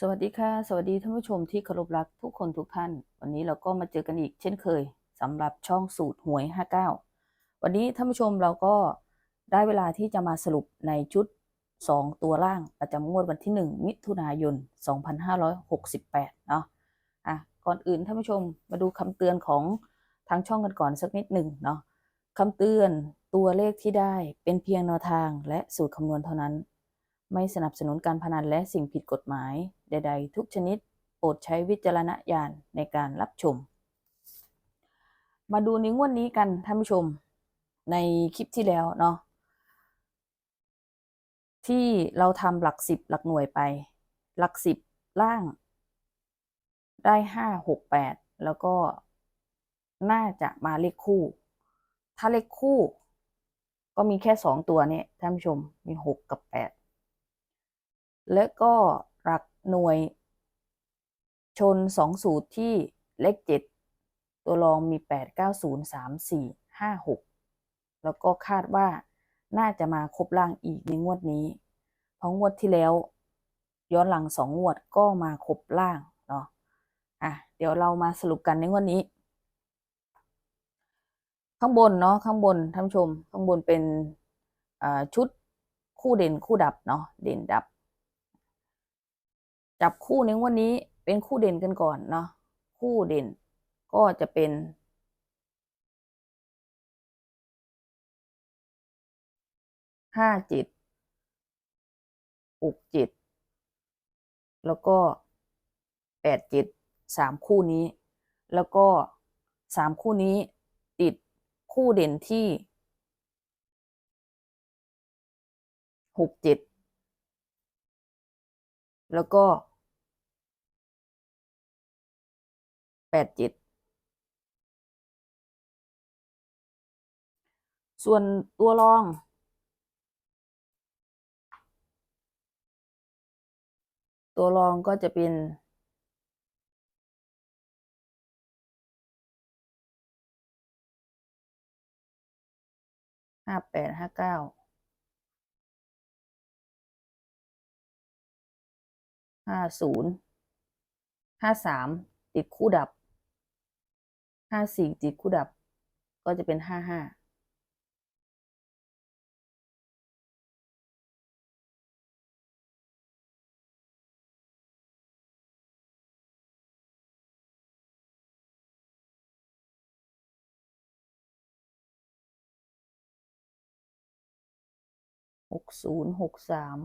สวัสดีค่ะ สวัสดีท่านผู้ชมที่เคารพรักทุกคนทุกท่าน วันนี้เราก็มาเจอกันอีกเช่นเคยสำหรับช่องสูตรหวย 59 วันนี้ท่านผู้ชมเราก็ได้เวลาที่จะมาสรุปในชุด 2 ตัวล่างประจำงวดวันที่ 1 มิถุนายน 2568 เนาะอะก่อนอื่นท่านผู้ชมมาดูคำเตือนของทางช่องกันก่อนสักนิดหนึ่งเนาะคำเตือนตัวเลขที่ได้เป็นเพียงแนวทางและสูตรคำนวณเท่านั้น ไม่สนับสนุนการพนันและสิ่งผิดกฎหมาย ใด ๆ ทุกชนิด โปรดใช้วิจารณญาณในการรับชม มาดูในงวดนนี้กันท่านผู้ชม ในคลิปที่แล้วเนาะที่เราทำหลักสิบหลักหน่วยไป หลักสิบล่าง ได้ห้าหกแปดแล้วก็น่าจะมาเลขคู่ ถ้าเลขคู่ ก็มีแค่สองตัวเนี่ยท่านผู้ชมมีหกกับแปด และก็หลักหน่วยชนสองสูตรที่เลขเจ็ดตัวรองมีแปดเก้าศูนย์สามสี่ห้าหกแล้วก็คาดว่าน่าจะมาครบล่างอีกในงวดนี้ เพราะงวดที่แล้ว ย้อนหลังสองงวดก็มาครบล่างเนาะอะเดี๋ยวเรามาสรุปกันในงวดนี้ ข้างบนเนาะข้างบนท่านชม ข้างบนเป็นชุดคู่เด่นคู่ดับเนาะเด่นดับ จับคู่ในงวันนี้เป็นคู่เด่นกันก่อนเนาะคู่เด่นก็จะเป็นห้าเจ็ดหกเจ็ดแล้วก็แปดเจ็ดสามคู่นี้ แล้วก็สามคู่นี้ติดคู่เด่นที่หกเจ็ด แล้วก็แปดเจ็ดส่วนตัวรองตัวรองก็จะเป็น ห้าแปดห้าเก้า ห้าศูนย์ห้าสามติดคู่ดับห้าสี่ติดคู่ดับ ก็จะเป็นห้าห้าหกศูนย์หกสาม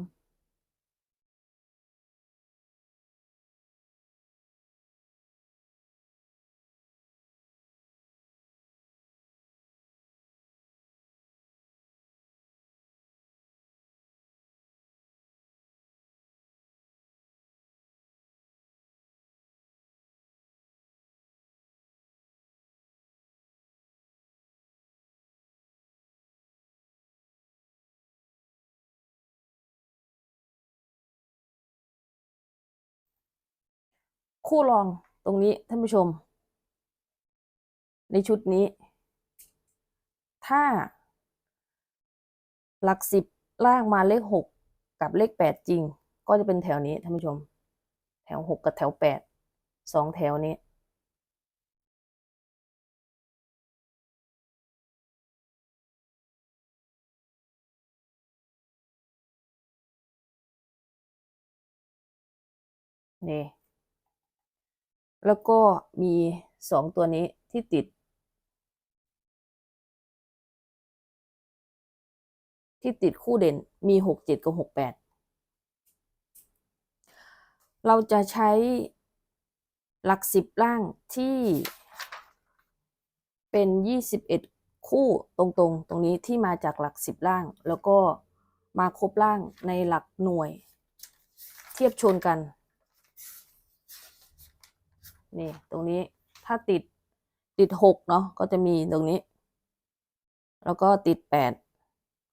คู่รองตรงนี้ท่านผู้ชม ในชุดนี้ ถ้า หลักสิบล่างมาเลขหกกับเลขแปดจริง ก็จะเป็นแถวนี้ท่านผู้ชม แถวหกกับแถวแปดสองแถวนี้นี่ แล้วก็มีสองตัวนี้ที่ติด ที่ติดคู่เด่นมีหกเจ็ดกับหกแปดเราจะใช้หลักสิบล่างที่เป็นยี่สิบเอ็ดคู่ตรงๆตรงนี้ที่มาจากหลักสิบล่าง แล้วก็มาครบล่างในหลักหน่วย เทียบชนกัน นี่ตรงนี้ถ้าติดติดหกเนาะก็จะมีตรงนี้ แล้วก็ติดแปด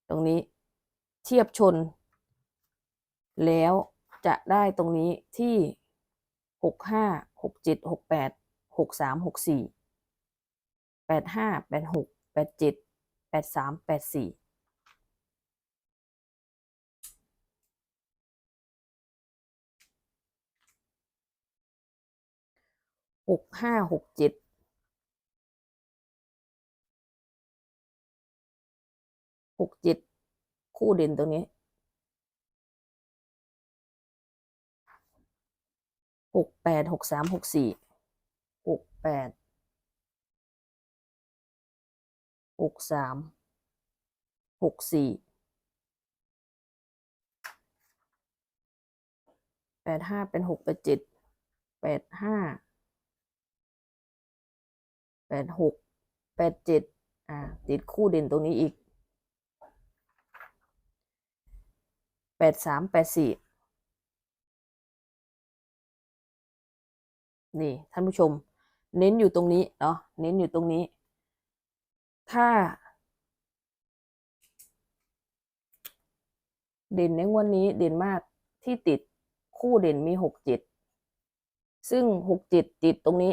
ตรงนี้เทียบชน แล้วจะได้ตรงนี้ที่หกห้าหกเจ็ดหกแปดหกสามหกสี่แปดห้าแปดหกแปดเจ็ดแปดสามแปดสี่ หกห้าหกเจ็ดหกเจ็ดคู่เด่นตรงนี้หกแปดหกสามหกสี่หกแปดหกสามหกสี่แปดห้าเป็นหกแปดเจ็ดแปดห้า แปดหกแปดเจ็ดอ่าติดคู่เด่นตรงนี้อีกแปดสามแปดสี่นี่ท่านผู้ชม เน้นอยู่ตรงนี้เนาะเน้นอยู่ตรงนี้ ถ้า เด่นในงวดนนี้เด่นมากที่ติดคู่เด่นมีหกเจ็ดซึ่งหกเจ็ดติดตรงนี้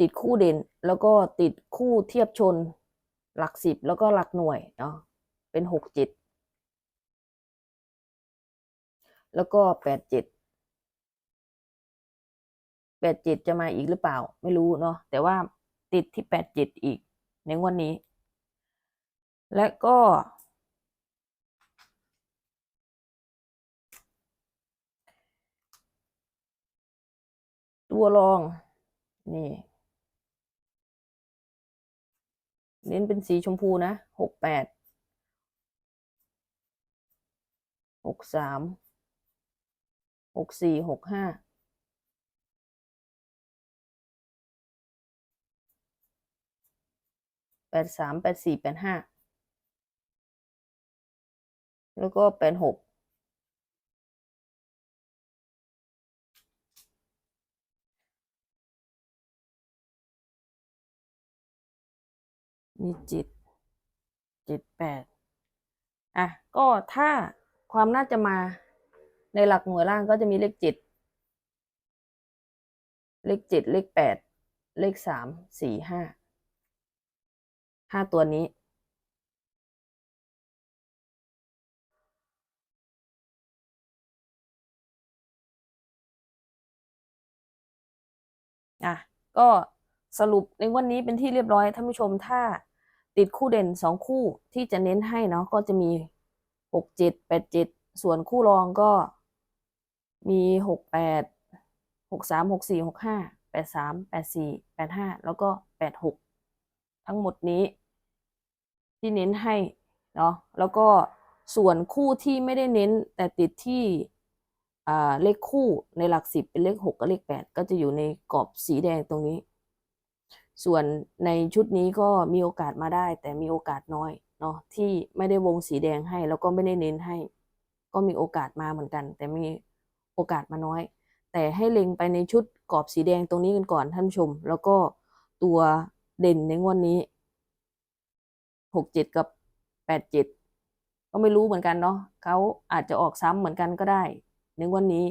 ติดคู่เด่น แล้วก็ติดคู่เทียบชน หลักสิบแล้วก็หลักหน่วยเนาะเป็นหกเจ็ดแล้วก็แปดเจ็ดแปดเจ็ดจะมาอีกหรือเปล่า ไม่รู้เนาะแต่ว่าติดที่แปดเจ็ดอีกในงวันนี้ และก็ตัวรอง นี่ เน้นเป็นสีชมพูนะหกแปดหกสามหกสี่หกห้าแปดสามแปดสี่แปดห้าแล้วก็แปดหก มีจิตจ็ดแปดอะก็ถ้าความน่าจะมาในหลักหน่วยล่างก็จะมีเลขเจ็ดเลขเจ็ดเลขแปดเลขสามสี่ห้าห้าตัวนี้ อะ ก็สรุปในวันนี้เป็นที่เรียบร้อยท่านผู้ชมถ้า ติดคู่เด่นสองคู่ที่จะเน้นให้เนาะก็จะมีหกเจ็ดแปดเจ็ดส่วนคู่รองก็มีหกแปดหกสามหกสี่หกห้าแปดสามแปดสี่แปดห้าแล้วก็แปดหกทั้งหมดนี้ ที่เน้นให้เนาะแล้วก็ส่วนคู่ที่ไม่ได้เน้นแต่ติดที่เลขคู่ในหลักสิบเป็นเลขหกกับเลขแปดก็จะอยู่ในกรอบสีแดงตรงนี้ ส่วนในชุดนี้ก็มีโอกาสมาได้ แต่มีโอกาสน้อยเนาะที่ไม่ได้วงสีแดงให้ แล้วก็ไม่ได้เน้นให้ ก็มีโอกาสมาเหมือนกัน แต่มีโอกาสมาน้อย แต่ให้เล็งไปในชุดกรอบสีแดงตรงนี้กันก่อนท่านชม แล้วก็ตัวเด่นในงวดนนี้หกเจ็ดกับแปดเจ็ดก็ไม่รู้เหมือนกันเนาะเขาอาจจะออกซ้ำเหมือนกันก็ได้ในงวันนี้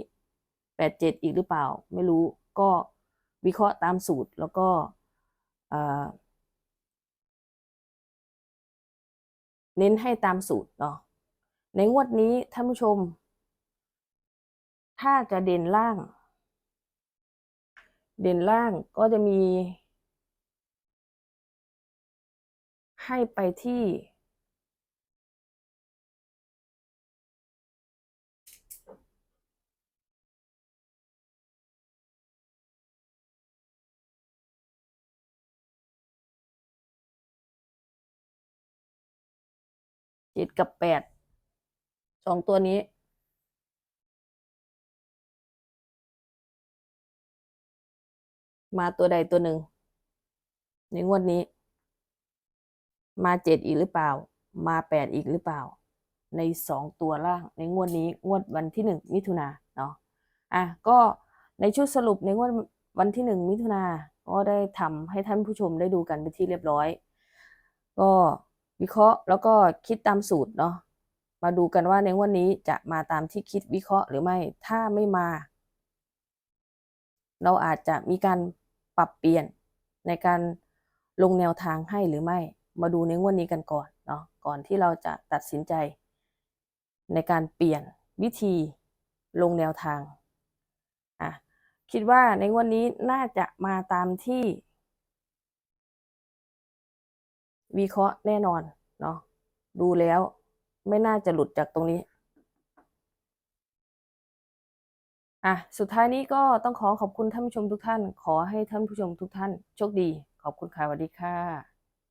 แปดเจ็ดอีกหรือเปล่า ไม่รู้ก็วิเคราะห์ตามสูตรแล้วก็ เน้นให้ตามสูตรเนาะในงวดนี้ท่านผู้ชม ถ้าจะเด่นล่าง เด่นล่างก็จะมี ให้ไปที่ เจ็ดกับแปดสองตัวนี้มาตัวใดตัวหนึ่ง ในงวดนี้ มาเจ็ดอีกหรือเปล่า มาแปดอีกหรือเปล่า ในสองตัวล่าง ในงวดนี้งวดวันที่หนึ่งมิถุนาเนาะอะก็ในชุดสรุปในงวดวันที่หนึ่งมิถุนาก็ได้ทำให้ท่านผู้ชมได้ดูกันไปที่เรียบร้อย ก็ วิเคราะห์แล้วก็คิดตามสูตรเนาะมาดูกันว่าในวันนี้จะมาตามที่คิดวิเคราะห์หรือไม่ถ้าไม่มา เราอาจจะมีการปรับเปลี่ยนในการลงแนวทางให้หรือไม่ มาดูในวดนี้กันก่อนเนาะก่อนที่เราจะตัดสินใจ ในการเปลี่ยนวิธีลงแนวทางอะคิดว่าในงวดนี้น่าจะมาตามที่ วิเคราะห์แน่นอนเนาะดูแล้วไม่น่าจะหลุดจากตรงนี้อะสุดท้ายนี้ก็ต้องขอขอบคุณท่านผู้ชมทุกท่าน ขอให้ท่านผู้ชมทุกท่านโชคดี ขอบคุณค่ะสวัสดีค่ะ